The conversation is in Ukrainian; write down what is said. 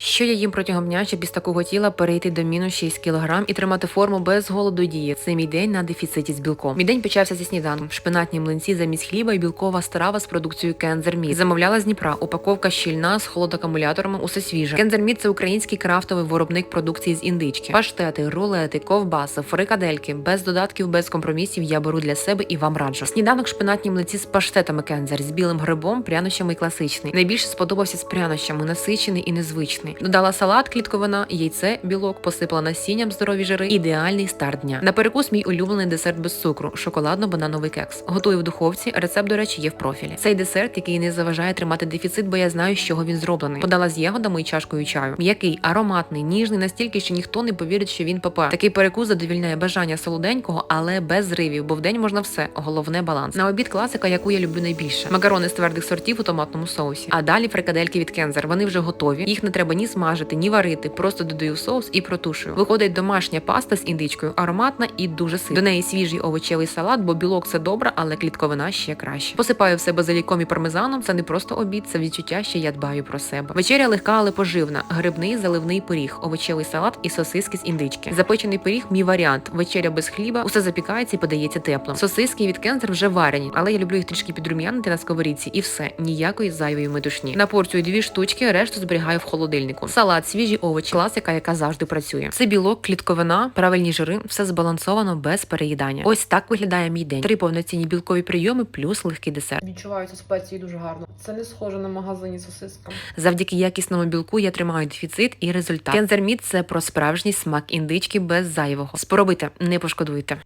Що я їм протягом дня, щоб із такого тіла перейти до мінус 6 кг і тримати форму без голоду дії. Це мій день на дефіциті з білком. Мій день почався зі сніданком. Шпинатні млинці замість хліба і білкова страва з продукцією Кензер Міт. Замовляла з Дніпра. Упаковка щільна з холодакумуляторами. Усе свіже. Кензер Міт – це український крафтовий виробник продукції з індички. Паштети, рулети, ковбаси, фрикадельки. Без додатків, без компромісів я беру для себе і вам раджу. Сніданок шпинатні млинці з паштетами Кензер з білим грибом, прянощами і класичний. Найбільше сподобався з прянощами, насичений і незвичний. Додала салат, клітковина, яйце, білок, посипала насінням здорові жири. Ідеальний старт дня. На перекус мій улюблений десерт без цукру шоколадно-банановий кекс. Готую в духовці. Рецепт, до речі, є в профілі. Цей десерт, який не заважає тримати дефіцит, бо я знаю, з чого він зроблений. Подала з ягодами і чашкою чаю. М'який, ароматний, ніжний, настільки, що ніхто не повірить, що він ПП. Такий перекус задовільняє бажання солоденького, але без зривів, бо в можна все. Головне баланс. На обід класика, яку я люблю найбільше. Макарони з твердих сортів у томатному соусі. А далі фрикадельки від Кензер. Вони вже готові. Їх не треба ні смажити, ні варити. Просто додаю соус і протушую. Виходить домашня паста з індичкою, ароматна і дуже сильна. До неї свіжий овочевий салат, бо білок це добре, але клітковина ще краще. Посипаю все базиліком і пармезаном. Це не просто обід, це відчуття, що я дбаю про себе. Вечеря легка, але поживна. Грибний заливний пиріг, овочевий салат і сосиски з індички. Запечений пиріг мій варіант. Вечеря без хліба, усе запікається і подається тепло. Сосиски від кензер вже варені, але я люблю їх трішки підрум'янити на сковорідці, і все ніякої зайвої метушні. На порцію дві штучки, решту зберігаю в холодильнику. Салат, свіжі овочі, класика, яка завжди працює. Це білок, клітковина, правильні жири, все збалансовано без переїдання. Ось так виглядає мій день. Три повноцінні білкові прийоми плюс легкий десерт. Відчуваються спеції дуже гарно. Це не схоже на магазині сосиска. Завдяки якісному білку я тримаю дефіцит і результат. Кензер Міт – це про справжній смак індички без зайвого. Спробуйте, не пошкодуйте.